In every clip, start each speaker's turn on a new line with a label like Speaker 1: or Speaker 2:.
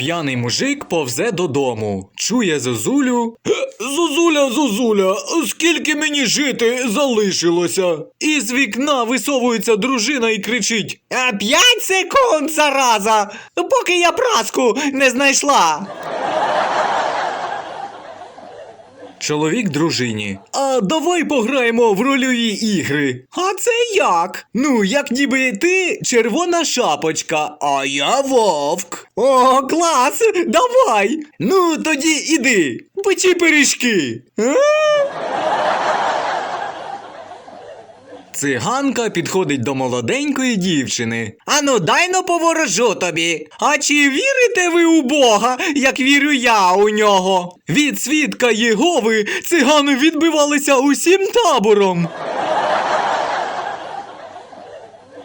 Speaker 1: П'яний мужик повзе додому, чує зозулю. Зозуля, зозуля, скільки мені жити залишилося? І з вікна висовується дружина і кричить:
Speaker 2: п'ять секунд, зараза! Поки я праску не знайшла.
Speaker 1: Чоловік дружині. А давай пограємо в рольові ігри.
Speaker 2: А це як?
Speaker 1: Ну, як ніби ти червона шапочка, а я вовк.
Speaker 2: О, клас! Давай!
Speaker 1: Ну, тоді іди, печи пиріжки.
Speaker 2: А?
Speaker 1: Циганка підходить до молоденької дівчини.
Speaker 2: Ану, дай но поворожу тобі. А чи вірите ви у Бога, як вірю я у нього?
Speaker 1: Від свідка Єгови цигани відбивалися усім табором.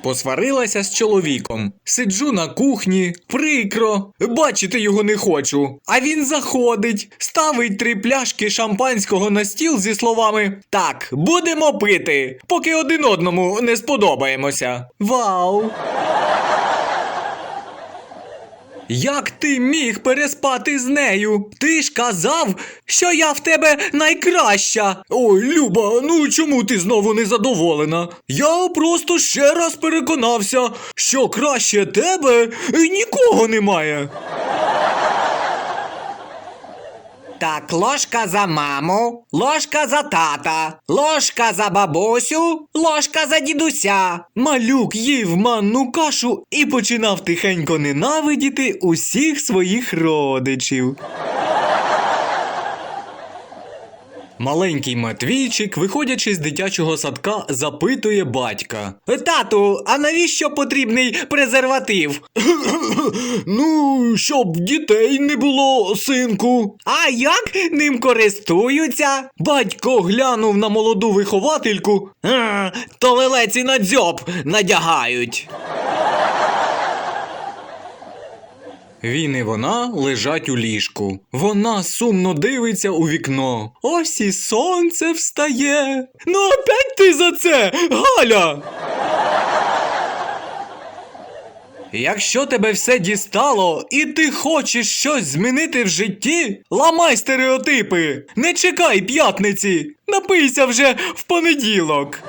Speaker 1: Посварилася з чоловіком. Сиджу на кухні, прикро, бачити його не хочу. А він заходить, ставить три пляшки шампанського на стіл зі словами: Так, будемо пити, поки один одному не сподобаємося. Вау! Як ти міг переспати з нею? Ти ж казав, що я в тебе найкраща. Ой, Люба, ну чому ти знову не задоволена? Я просто ще раз переконався, що краще тебе нікого немає.
Speaker 2: Так, ложка за маму, ложка за тата, ложка за бабусю, ложка за дідуся.
Speaker 1: Малюк їв манну кашу і починав тихенько ненавидіти усіх своїх родичів. Маленький Матвійчик, виходячи з дитячого садка, запитує батька.
Speaker 2: Тату, а навіщо потрібний презерватив?
Speaker 1: Ну, щоб дітей не було, синку.
Speaker 2: А як ним користуються?
Speaker 1: Батько глянув на молоду виховательку.
Speaker 2: А, то лелеці на дзьоб надягають.
Speaker 1: Він і вона лежать у ліжку. Вона сумно дивиться у вікно. Ось і сонце встає. Ну опять ти за це, Галя. Якщо тебе все дістало і ти хочеш щось змінити в житті, ламай стереотипи. Не чекай п'ятниці. Напийся вже в понеділок.